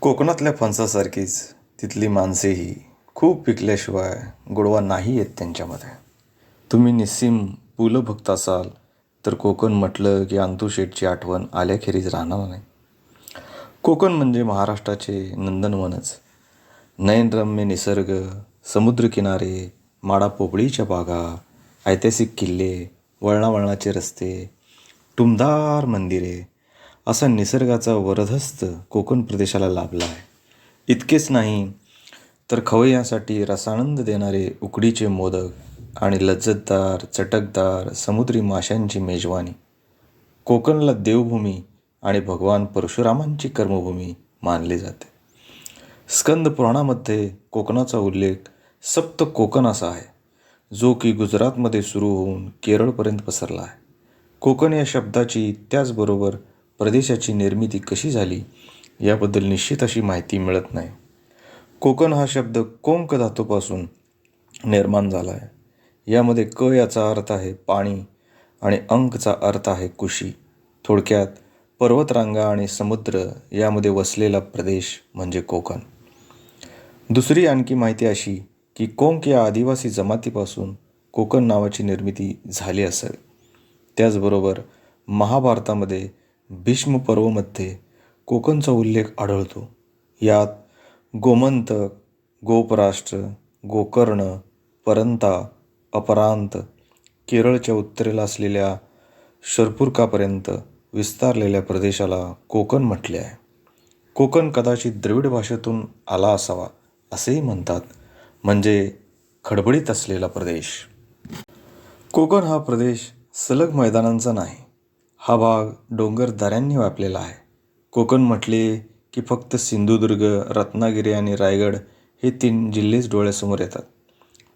कोकणातल्या फणसासारखीच तिथली माणसेही खूप पिकल्याशिवाय गोडवा नाही येत त्यांच्यामध्ये. तुम्ही निस्सीम पु ल भक्त असाल तर कोकण म्हटलं की अंतुशेठची आठवण आल्याखेरीज राहणार नाही. कोकण म्हणजे महाराष्ट्राचे नंदनवनच. नयनरम्य निसर्ग समुद्रकिनारे माडा पोपळीच्या बागा ऐतिहासिक किल्ले वळणावळणाचे रस्ते टुमदार मंदिरे असा निसर्गाचा वरदहस्त कोकण प्रदेशाला लाभला आहे. इतकेच नाही तर खवय्यासाठी रसानंद देणारे उकडीचे मोदक आणि लज्जतदार चटकदार समुद्री माशांची मेजवानी. कोकणला देवभूमी आणि भगवान परशुरामांची कर्मभूमी मानली जाते. स्कंद पुराणामध्ये कोकणाचा उल्लेख सप्त कोकण असा आहे जो की गुजरातमध्ये सुरू होऊन केरळपर्यंत पसरला आहे. कोकण या शब्दाची त्याचबरोबर प्रदेशाची निर्मिती कशी झाली याबद्दल निश्चित अशी माहिती मिळत नाही. कोकण हा शब्द कोंक धातूपासून निर्माण झाला आहे. यामध्ये क याचा अर्थ आहे पाणी आणि अंकचा अर्थ आहे कुशी. थोडक्यात पर्वतरांगा आणि समुद्र यामध्ये वसलेला प्रदेश म्हणजे कोकण. दुसरी आणखी माहिती अशी की कोंक या आदिवासी जमातीपासून कोकण नावाची निर्मिती झाली असेल. त्याचबरोबर महाभारतामध्ये भीष्म पर्वमध्ये कोकणचा उल्लेख आढळतो. यात गोमंतक गोपराष्ट्र गोकर्ण परंता अपरांत केरळच्या उत्तरेला असलेल्या शरपूरकापर्यंत विस्तारलेल्या प्रदेशाला कोकण म्हटले आहे. कोकण कदाचित द्रविड भाषेतून आला असावा असेही म्हणतात. म्हणजे खडबडीत असलेला प्रदेश. कोकण हा प्रदेश सलग मैदानांचा नाही हा भाग डोंगर दऱ्यांनी व्यापलेला आहे. कोकण म्हटले की फक्त सिंधुदुर्ग रत्नागिरी आणि रायगड हे तीन जिल्हेच डोळ्यासमोर येतात.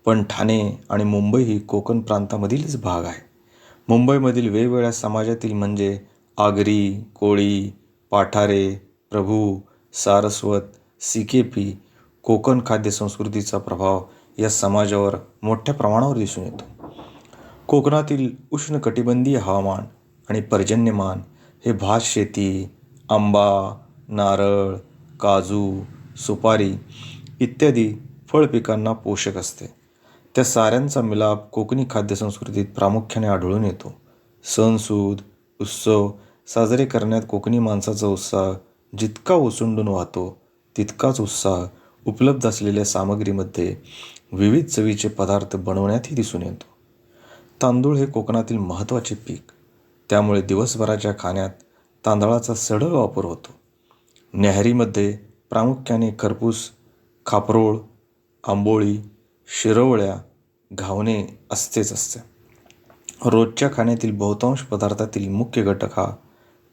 पण ठाणे आणि मुंबई ही कोकण प्रांतामधीलच भाग आहे. मुंबईमधील वेगवेगळ्या समाजातील म्हणजे Agri Koli Pathare Prabhu Saraswat C K P Konkan खाद्यसंस्कृतीचा प्रभाव या समाजावर मोठ्या प्रमाणावर दिसून येतो. कोकणातील उष्णकटिबंधीय हवामान आणि पर्जन्यमान. हे भात शेती आंबा नारळ काजू सुपारी इत्यादी फळपिकांना पोषक असते. त्या साऱ्यांचा मिलाप कोकणी खाद्यसंस्कृतीत प्रामुख्याने आढळून येतो. सणसूद उत्सव साजरे करण्यात कोकणी माणसाचा उत्साह जितका ओसंडून वाहतो तितकाच उत्साह उपलब्ध असलेल्या सामग्रीमध्ये विविध चवीचे पदार्थ बनवण्यातही दिसून येतो. तांदूळ हे कोकणातील महत्त्वाचे पीक. त्यामुळे दिवसभराच्या खाण्यात तांदळाचा सढळ वापर होतो. न्याहारीमध्ये प्रामुख्याने खरपूस खापरोळ आंबोळी शिरवळ्या घावणे असतेच असते. रोजच्या खाण्यातील बहुतांश पदार्थातील मुख्य घटक हा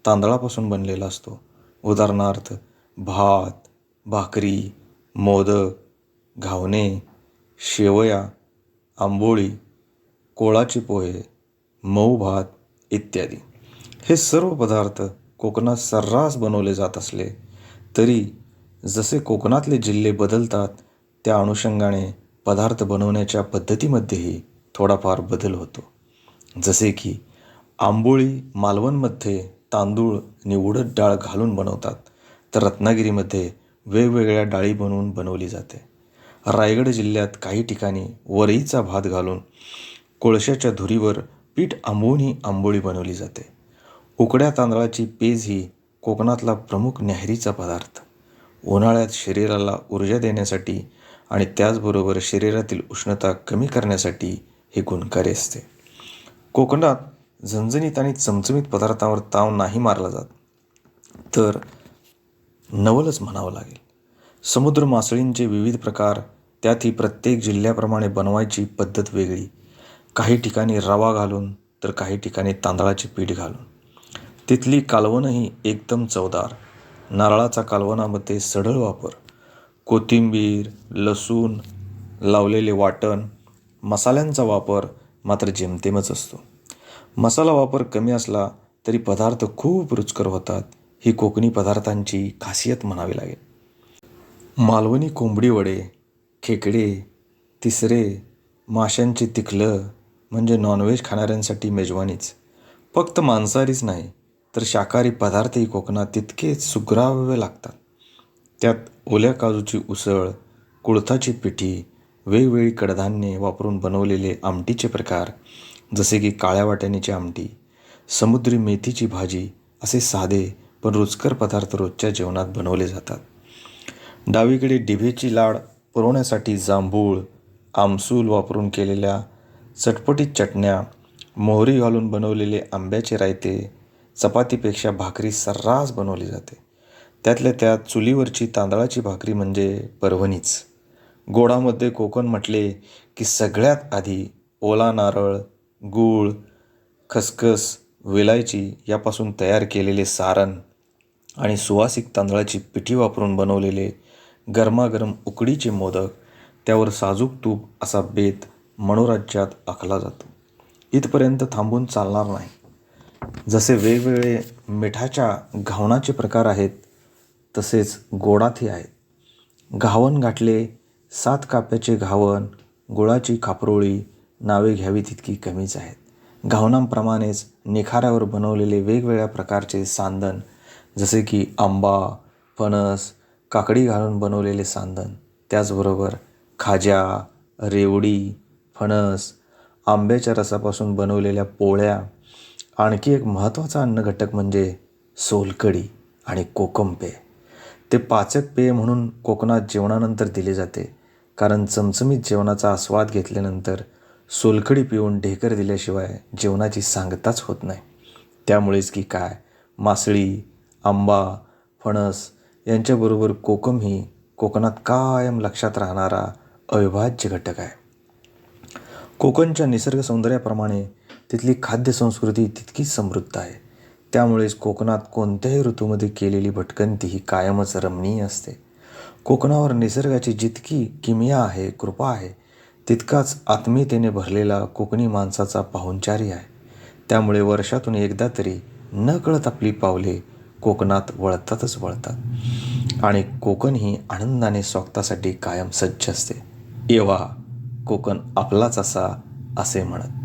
तांदळापासून बनलेला असतो. उदाहरणार्थ भात भाकरी मोदक घावणे शेवया आंबोळी कोळाचे पोहे मऊ भात इत्यादी. हे सर्व पदार्थ कोकणात सर्रास बनवले जात असले तरी जसे कोकणातले जिल्हे बदलतात त्या अनुषंगाने पदार्थ बनवण्याच्या पद्धतीमध्येही थोडाफार बदल होतो. जसे की आंबोळी मालवणमध्ये तांदूळ आणि उडद डाळ घालून बनवतात तर रत्नागिरीमध्ये वेगवेगळ्या डाळी बनवून बनवली जाते. रायगड जिल्ह्यात काही ठिकाणी वरईचा भात घालून कोळशाच्या धुरीवर पीठ आंबवून ही आंबोळी बनवली जाते. उकड्या तांदळाची पेज ही कोकणातला प्रमुख न्याहरीचा पदार्थ. उन्हाळ्यात शरीराला ऊर्जा देण्यासाठी आणि त्याचबरोबर शरीरातील उष्णता कमी करण्यासाठी हे गुणकारी असते. कोकणात झणझणीत आणि चमचमीत पदार्थांवर ताव नाही मारला जात. तर नवलच म्हणावं लागेल. समुद्र मासळींचे विविध प्रकार त्यातही प्रत्येक जिल्ह्याप्रमाणे बनवायची पद्धत वेगळी. काही ठिकाणी रवा घालून तर काही ठिकाणी तांदळाचे पीठ घालून. तिथली कालवणंही एकदम चवदार. नारळाचा कालवणामध्ये सढळ वापर. कोथिंबीर लसूण लावलेले वाटण मसाल्यांचा वापर मात्र जेमतेमच असतो. मसाला वापर कमी असला तरी पदार्थ खूप रुचकर होतात ही कोकणी पदार्थांची खासियत म्हणावी लागेल. मालवणी कोंबडी वडे खेकडे तिसरे माशांची तिखलं म्हणजे नॉनव्हेज खाणाऱ्यांसाठी मेजवानीच. फक्त मांसाहारीच नाही तर शाकाहारी पदार्थही कोकणात तितकेच सुग्राव्य लागतात. त्यात ओल्या काजूची उसळ कुळथाची पिठी वेगवेगळी कडधान्ये वापरून बनवलेले आमटीचे प्रकार जसे की काळ्या वाट्याणीची आमटी समुद्री मेथीची भाजी असे साधे पण रुचकर पदार्थ रोजच्या जेवणात बनवले जातात. डावीकडे डिभेची लाड पुरवण्यासाठी जांभूळ आमसूल वापरून केलेल्या चटपटीत चटण्या मोहरी घालून बनवलेले आंब्याचे रायते चपातीपेक्षा भाकरी सर्रास बनवली जाते. त्यातल्या त्यात चुलीवरची तांदळाची भाकरी म्हणजे परभणीच. गोडामध्ये कोकण म्हटले की सगळ्यात आधी ओला नारळ गूळ खसखस वेलायची यापासून तयार केलेले सारण आणि सुवासिक तांदळाची पिठी वापरून बनवलेले गरमागरम उकडीचे मोदक त्यावर साजूक तूप असा बेत मनोराज्यात आखला जातो. इथपर्यंत थांबून चालणार नाही. जसे वेगवेगळे मिठाच्या घावणाचे प्रकार आहेत तसेच गोडातही आहेत. घावन गाठले सात काप्याचे घावन गुळाची खापरोळी नावे घ्यावी तितकी कमीच आहेत. घावनांप्रमाणेच निखाऱ्यावर बनवलेले वेगवेगळ्या प्रकारचे सांदण जसे की आंबा फणस काकडी घालून बनवलेले सांदण त्याचबरोबर खाज्या रेवडी फणस आंब्याच्या रसापासून बनवलेल्या पोळ्या आणखी एक महत्त्वाचा अन्नघटक म्हणजे सोलकढी आणि कोकम पेय. ते पाचक पेय म्हणून कोकणात जेवणानंतर दिले जाते कारण चमचमीत जेवणाचा आस्वाद घेतल्यानंतर सोलकढी पिऊन ढेकर दिल्याशिवाय जेवणाची सांगताच होत नाही. त्यामुळेच की काय मासळी आंबा फणस यांच्याबरोबर कोकम ही कोकणात कायम लक्षात राहणारा अविभाज्य घटक आहे. कोकणच्या निसर्ग सौंदर्याप्रमाणे तिथली खाद्यसंस्कृती तितकीच समृद्ध आहे. त्यामुळेच कोकणात कोणत्याही ऋतूमध्ये केलेली भटकंती ही कायमच रमणीय असते. कोकणावर निसर्गाची जितकी किमिया आहे कृपा आहे तितकाच आत्मीयतेने भरलेला कोकणी माणसाचा पाहुणचारी आहे. त्यामुळे वर्षातून एकदा तरी न कळत आपली पावले कोकणात वळतातच वळतात. आणि कोकण ही आनंदाने स्वागतासाठी कायम सज्ज असते. एव्हा कोकण आपलाच असा असे म्हणत.